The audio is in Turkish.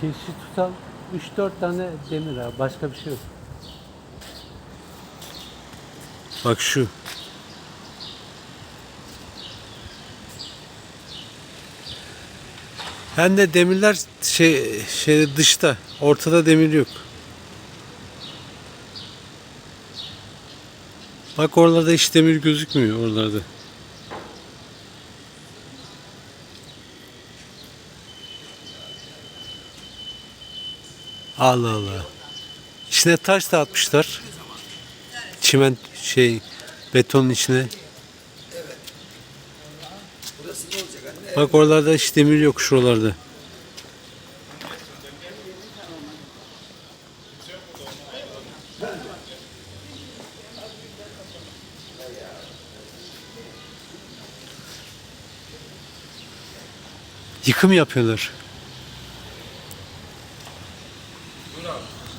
Kirişi tutan 3-4 tane demir abi. Başka bir şey yok. Bak şu. Hem de demirler şey şey dışta. Ortada demir yok. Bak oralarda hiç demir gözükmüyor oralarda. Allah Allah. İçine taş da atmışlar. Çimen şey betonun içine. Bak oralarda hiç demir yok şuralarda. Yıkım yapıyorlar. হবে